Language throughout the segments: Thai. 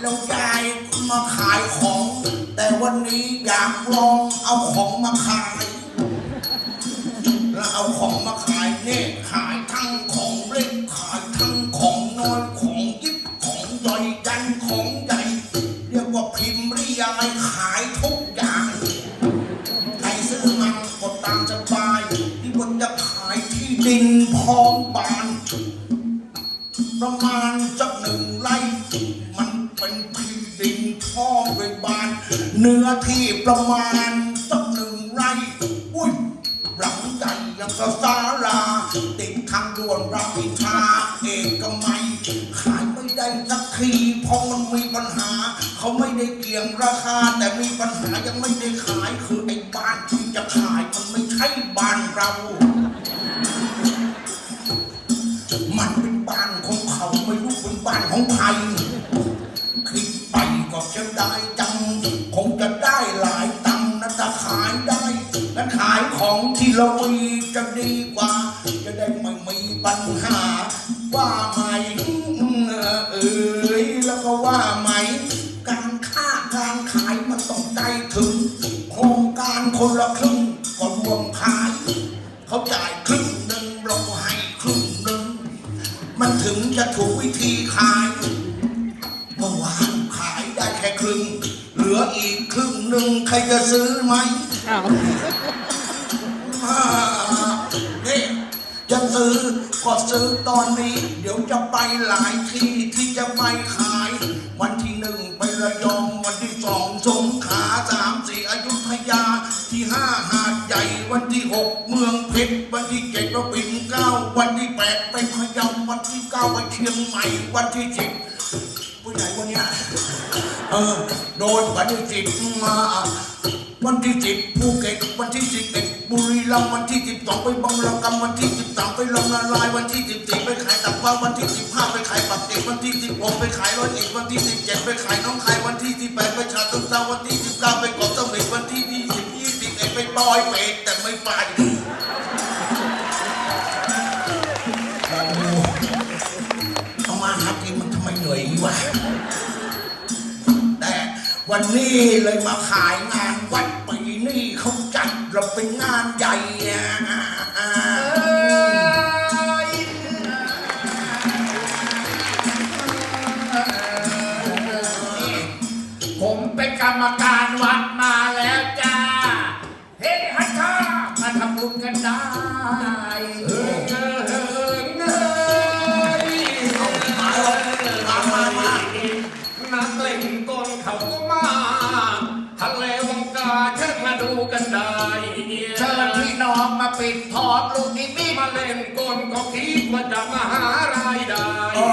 แล้วยายมาขายของ แต่วันนี้อยากลองเอาของมาขาย แล้วเอาของมาขายเนี่ยขายทั้งของเล็กขายทั้งของน้อยของยิบของย่อยยันของใหญ่เรียกว่าพิมพ์ริยายขายทุกอย่างใครซื้อมันก็ตามสบายที่วันจะขายที่ดินพร้อมบาน ประมาณสักหนึ่งไร่ ดินพร้อมด้วยบาน เนื้อที่ประมาณสักหนึ่งไร่อุ้ยหลังใหญ่ยังกระสาลาติดทางด่วนรามอินทราเอกมัยขายไม่ได้สักทีเพราะมันมีปัญหา เขาไม่ได้เกี่ยงราคา แต่มีปัญหายังไม่ได้ขายคือไอ้บ้านที่จะขายมันไม่ใช่บ้านเรา มันเป็นบ้านของเขาไม่รู้เป็นบ้านของใคร ของที่เรามีจะดีกว่า จะได้ไม่มีปัญหา ว่าไหมเอ้ยแล้วก็ว่าไหม การค้าการขายมันต้องใจถึง โครงการคนละครึ่งก็รวมขาย เขาจ่ายครึ่งหนึ่งเราให้ครึ่งหนึ่งมันถึงจะถูกวิธีขายเมื่อวานขายได้แค่ครึ่ง เหลืออีกครึ่งหนึ่งใครจะซื้อไหม ซื้อก็ซื้อตอนนี้ เดี๋ยวจะไปหลายที่ที่จะไปขาย วันที่หนึ่งไประยอง วันที่สองสงขลาสามสี่อยุธยา ที่ห้าหาดใหญ่ วันที่หกเมืองเพชร วันที่เจ็ดระปิ่นเก้า วันที่แปดไปพะเยาวันที่เก้าไปเชียงใหม่ วันที่สิบผู้ใหญ่วันเนี้ยเออ โดนวันที่สิบมา วันที่สิบภูเก็ต วันที่สิบเอ็ด บุรีรัมย์วันที่สิบสองไปบังระกำวันที่สิบสามไปลำนาลายวันที่สิบสี่ไปขายตับว่าวันที่สิบห้าไปขายปักเกร็ดวันที่สิบหกไปขายร้อยเอ็ดวันที่สิบเจ็ดไปขายน้องคายวันที่สิบแปดไปชาตุเตาวันที่สิบเก้าไปเกาะเสม็ดวันที่ยี่สิบยี่สิบเอ็ดไปบอยเป็ดแต่ไม่ไปโอ้ทำมาหากินมันทำไมเหนื่อยอย่างนี้วะแต่วันนี้เลยมาขายงานวัดปีนี้เขาจัด เราเป็นงานใหญ่อะ มาปิดทองลูกนิมิตมาเล่นกลก็คิดว่าจะมาหารายได้ โอ้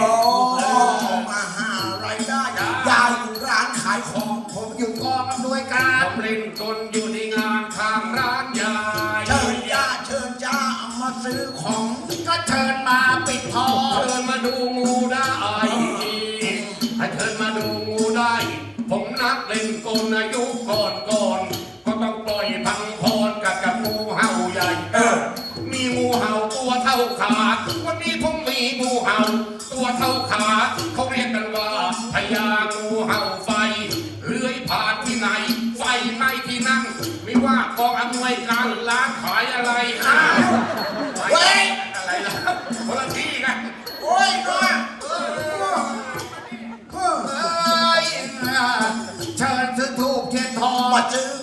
มาหารายได้ยายอยู่ร้านขายของ ผมอยู่กองอำนวยการผมเล่นกลอยู่ในงานข้างร้านยายเชิญจ้าเชิญจ้าเอามาซื้อของ ก็เชิญมาปิดทองเชิญมาดูงูได้ให้เชิญมาดูงูได้ ผมนักเล่นกลอายุก่อนก่อนก็ต้องปล่อยพังพรกับกับงู เห่าใหญ่เออมีงูเห่าตัวเท่าขา วันนี้ผมมีงูเห่าตัวเท่าขาเขาเรียกกันว่าพญางูเห่าไฟเลื้อยผ่านที่ไหน ไฟไหม้ที่นั่นไม่ว่ากองอำนวยการร้านขายอะไรอ้าวเว้ยอะไรล่ะคนละที่กันโอ้ยน้อยเออเออเอ้ยเชิญซื้อทูบเทียนทองมาซื้อ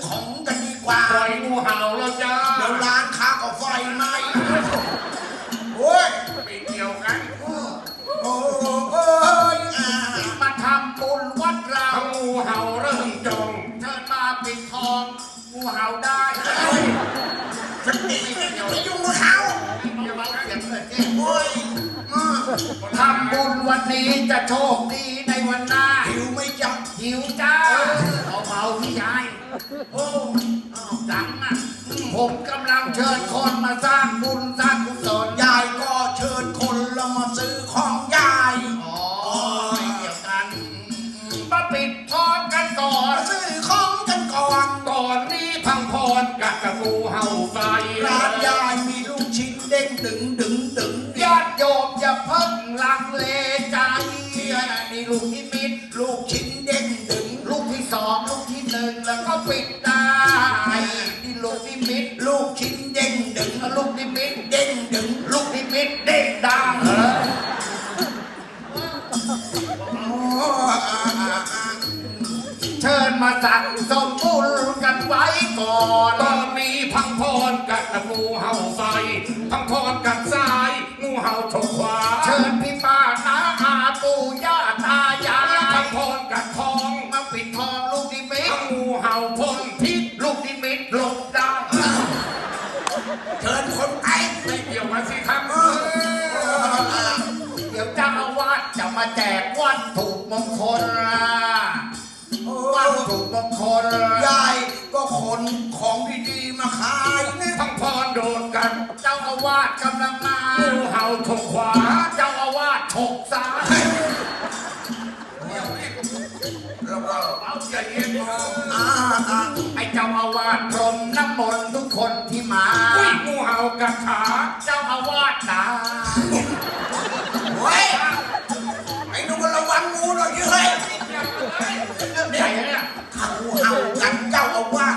ของกันดีกว่าปล่อยงูเห่าแล้วจ้าเดี๋ยวร้านค้าก็ไฟไหม้โอ้ยไม่เกี่ยวกันโอ้โอ้ยอ่ามาทำบุญวัดเราทั้งงูเห่าเริ่มจองเชิญมาปิดทองงูเห่าได้สติจะยุ่งกับเขาอย่ามาเสียงเลยเจ๊โอ้ยทำบุญวันนี้จะโชคดีในวันหน้าหิวไม่จับหิวจ้าเอาเบาพี่ชายโอ้ อ้าวดังอะผมกำลังเชิญคนมาสร้างบุญสร้างกุศลยายก็เชิญคนแล้วมาซื้อของยายอ๋อไม่เกี่ยวกันมาปิดทองกันก่อนมาซื้อของกันก่อนก่อนนี้พังพรกับกับงูเห่าไฟร้าน ด้งดึงลูกนิมิตเด้งดึงลูกนิมิตเด้งดังอ๋ออ่าอ่าอ่าเชิญมาสั่งสมบุญกันไว้ก่อน ตอนนี้พังพรกัดงูเห่าไฟพังพรกัดซ้ายงูเห่าถกขวาเชิญพี่ป้าน้าอาปู่ย่าตายาพัยงพรกัดทอ เชิญคนไทยไม่เกี่ยวมาสิครับเดี๋ยวเจ้าอาวาสจะมาแจกวัตถุมงคลวัตถุมงคลยายก็ขนของดีๆมาขายนะพังพรโดนกัน เจ้าอาวาสกำลังมางูเห่าถกขวา เจ้าอาวาสฉกซ้ายแล้วก็เอาใจเย็นเอาอ่าอ่าไอ้เจ้าอาวาสพรม อาวาสนะเฮ้ยไอ้นูก็ระวังงูหน่อยเฮ้ยเรื่องใหญ่นะเนี่ยเขาเอากันเจ้าอาวา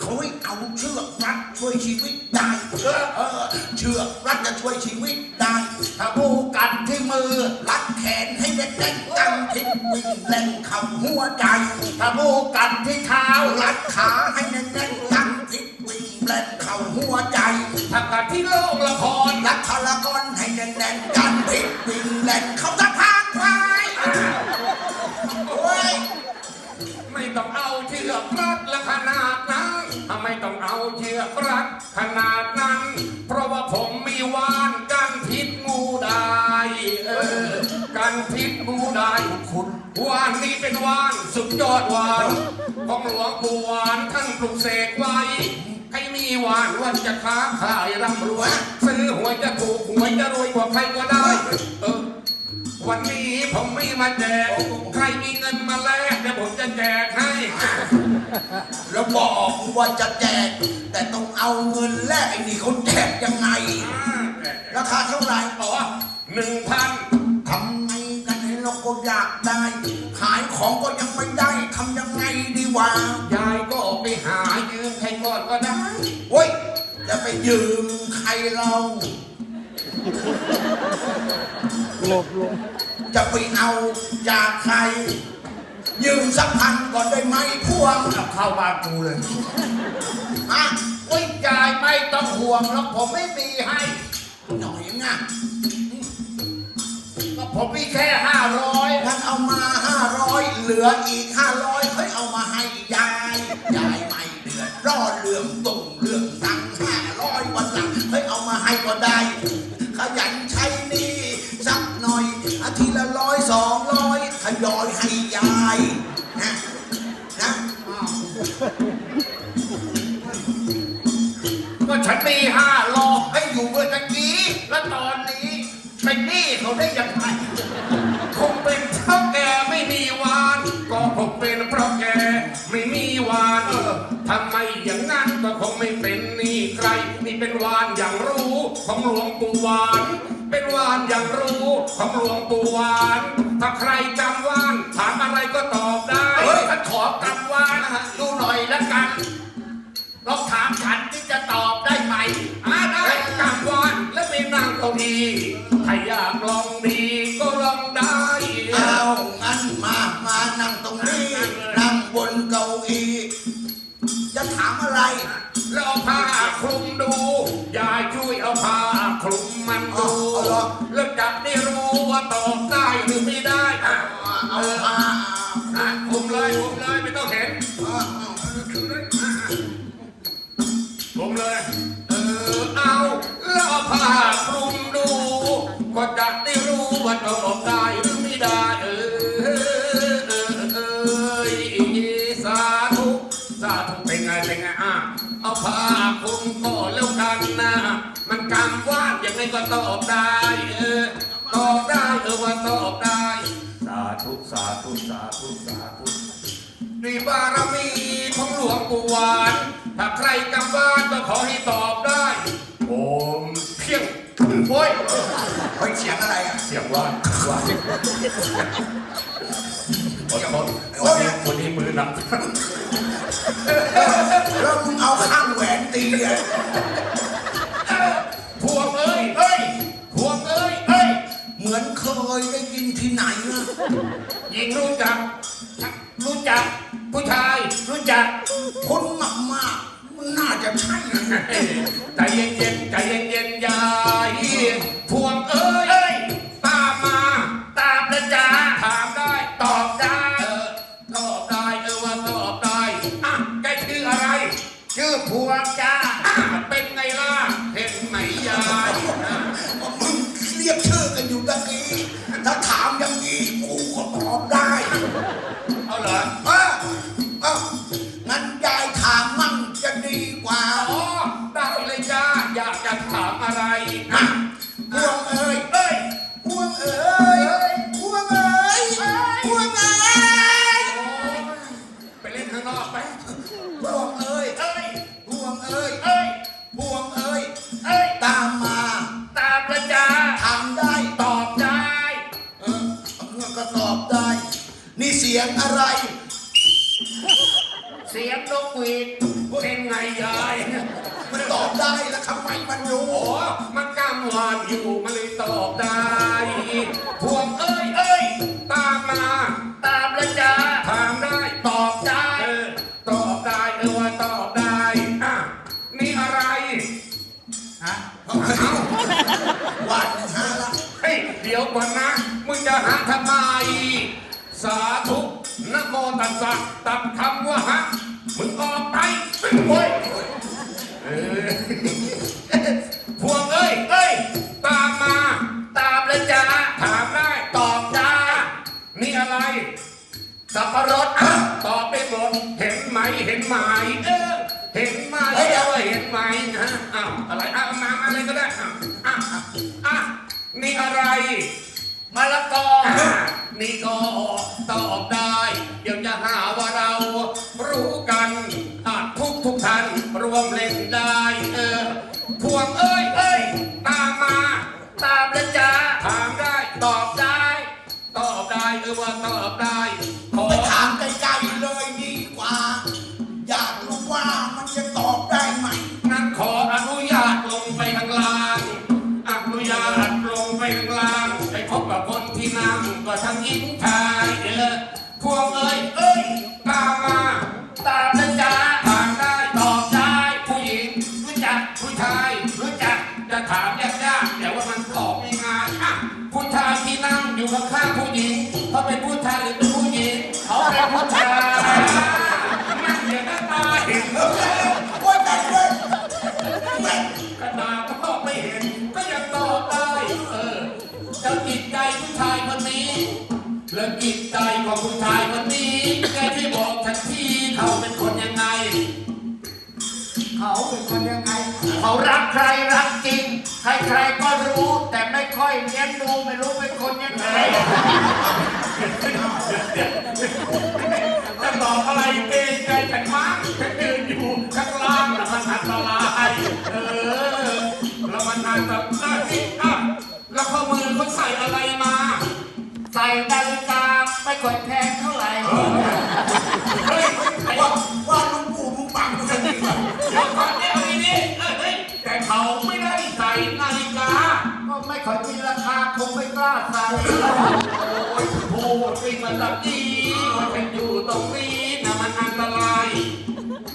เขาให้เอาเชือกรัดช่วยชีวิตได้เออเออเชือกรัดจะช่วยชีวิตได้ถ้าบูกัดที่มือรัดแขนให้แน่นๆกันทิศวิ่งเล่นเข่าหัวใจถ้าบูกัดที่เท้ารัดขาให้แน่น ละครรัดทรกอนให้แน่นๆกันทิศวิ่งเล่นเขาสะพานควายโอ้ยไม่ต้องเอาเชือกรัดและขนาดนั้นไม่ต้องเอาเชือกรัดขนาดนั้น เพราะว่าผมมีวานกันพิษงูได้เออกันพิษงูได้คุณวานนี้เป็นวานสุดยอดวานของหลวงปู่วานท่านปลุกเสกไว้ ให้มีวานวันจะค้าขายร่ำรวยซื้อหวยจะถูกหวยจะรวยกว่าใครก็ได้ เออ วันนี้ผมไม่มาแจกใครมีเงินมาแลกเดี๋ยวผมจะแจกให้ แล้วบอกว่าจะแจก แต่ต้องเอาเงินแลกไอ้นี่เขาแจกยังไง ราคาเท่าไหร่อ๋อหนึ่งพันทำไง ก็อยากได้ ขายของก็ยังไม่ได้ทำยังไงดีวะยายก็ออกไปหายืมใครก่อนก็ได้โอ้ยจะไปยืมใครเราหลบลงจะไปเอาจากใคร ยืมสักพันก่อนได้ไหมพวงเอาเข้าบ้านกูเลยฮะโอ้ยยายไม่ต้องห่วงแล้วผมไม่มีให้หน่อยง่ะ ผมมีแค่ห้าร้อยงั้นเอามาห้าร้อยเหลืออีกห้าร้อยเฮ้ยเอามาให้ยายยายไม่เดือดร้อนเรื่องตุงเรื่องตังห้าร้อยวันหลังเฮ้ยเอามาให้ก็ได้ ขยันใช้หนี่สักหน่อยอาทิตย์ละร้อยสองร้อยทยอยให้ยายนะนะก็ฉันมีห้าร้อย เป็นหนี้เขาได้ยังไงคงเป็นเพราะแกไม่มีวาน ก็คงเป็นเพราะแกไม่มีวานเออทำไมอย่างนั้นก็คงไม่เป็นหนี่ใคร นี่เป็นวานอย่างรู้ของหลวงปู่วาน เป็นวานอย่างรู้ของหลวงปู่วาน ถ้าใครจำวานถามอะไรก็ตอบได้เฮ้ยฉันขอกำว่านะดูหน่อยละกันลองถามฉันที่จะตอบได้ไหมอาได้กางวานและไปนั่งเก้าอี้ ถ้าอยากลองดีก็ลองได้เอางั้นมา มานั่งตรงนี้ นั่งบนเก้าอี้จะถามอะไร แล้วเอาผ้าคลุมดูยายช่วยเอาผ้าคลุมมันดูเอาเหรอ แล้วจะได้รู้ว่าตอบได้หรือไม่ได้อะเอาผ้าอะคลุมเลยคลุมเลยไม่ต้องเห็นเอาคลุมเลย เออเอาแล้วเอาผ้าคลุมดู ก็จะได้รู้ว่าตอบได้หรือไม่ได้เออเออเออสาธุสาธุเป็นไงเป็นไงอะเอาผ้าคลุมก็แล้วกันนะมันกำว่านยังไงก็ตอบได้เออตอบได้เออว่าตอบได้ สาธุสาธุสาธุสาธุด้วยบารมีของหลวงปู่หวานถ้าใครจำบ้า สียงอะไรอะเสียงว่านว่านอดทนวันนี้วันนี้มือหนักแล้วมึงเอาข้างแหวนตีอะพวงเอ้ยเอ้ยพวงเอ้ยเอ้ยเหมือนเคยได้ยินที่ไหนอะหญิงรู้จัก รู้จัก ผู้ชาย รู้จักคนมากมากๆมันน่าจะใช่นะใจเย็นๆใจเย็นๆยา เนี่เสียงอะไร เสียงนกหวีดเป็นไงยายมันตอบได้แล้วทำไมมันรู้ โอ้มันกำวานอยู่มันเลยตอบได้ พวงเอ้ยเอ้ยตามมา ตามแล้วจ้าถามได้ตอบได้เออตอบได้เออว่าตอบได้อะนี่อะไรฮะเอาวันฮะละเฮ้ยเดี๋ยวก่อนนะมึงจะหาทำไม สาธุนะโมตัสสะตัดคำว่าฮะมึงออกไปโว้ยเออพวงเอ้ยเอ้ยตามมา ตามเลยจ้าถามได้ตอบจ้านี่อะไร สับปะรดอะตอบไปหมดเห็นไหมเห็นไหมเออเห็นไหมเออเห็นไหมฮะอ้าวอะไรอ้าวมามาอะไรก็ได้อ้าวอะอะอะนี่อะไรมะละกออะ นี่ก็ตอบได้ ใจของผู้ชายคนนี้แกที่บอกฉันทีเขาเป็นคนยังไง เขาเป็นคนยังไง เขารักใครรักจริง ใครๆก็รู้ แต่ไม่ค่อยเลี้ยงดูไม่รู้เป็นคนยังไงจะตอบอะไรเกรงใจฉันมากฉันยืนอยู่ข้างล่างแล้วมันอันตรายเออแล้วมันอันตรายอะอะแล้วข้อมือเขาใส่อะไรมา ใส่นาฬิกา ไม่ค่อยแพงเท่าไหร่เฮ้ยไอ้ว่าว่าหลุงปู่มึงปังกันดีเดี๋ยวก่อนเดี๋ยวเอาดีๆเอ้ยเฮ้ยแต่เขาไม่ได้ใส่นาฬิกา ก็ไม่ค่อยมีราคาคงไม่กล้าใส่โอ้ยพูดจริงมันแบบนี้ว่าฉันอยู่ตรงนี้นะมันอันตราย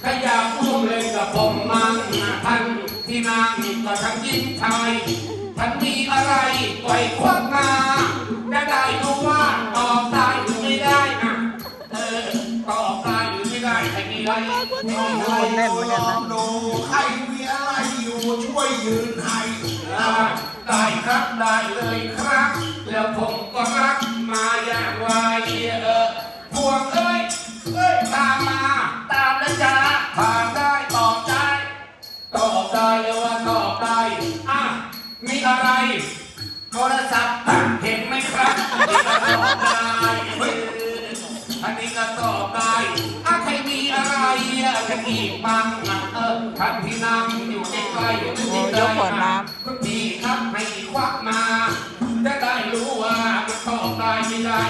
ถ้าอยากร่วมเล่นกับผมมั่งนะท่านที่นั่งก็ทั้งยิ่งชาย ท่านมีอะไรปล่อยควักมาจะได้รู้ว่าตอบได้หรือไม่ได้นะเออตอบได้หรือไม่ได้ใครมีอะไรนแน่นเหมือนกันลองดูใครมีอะไรอยู่ช่วยยืนให้อ่าได้ครับได้เลยครับ แล้วผมก็รักมาอย่างไรเออพวง อะไร โทรศัพท์เห็นไหมครับนี่ก็ตอบได้อันนี้ก็ตอบได้อะใครมีอะไรอะกันอีกบ้างอะเออท่านที่นั่งอยู่ใกล้ๆอยู่ที่ใกล้ยกขวดน้ำคุณพี่ครับให้ควักมา จะได้รู้ว่ามันตอบได้ไม่ได้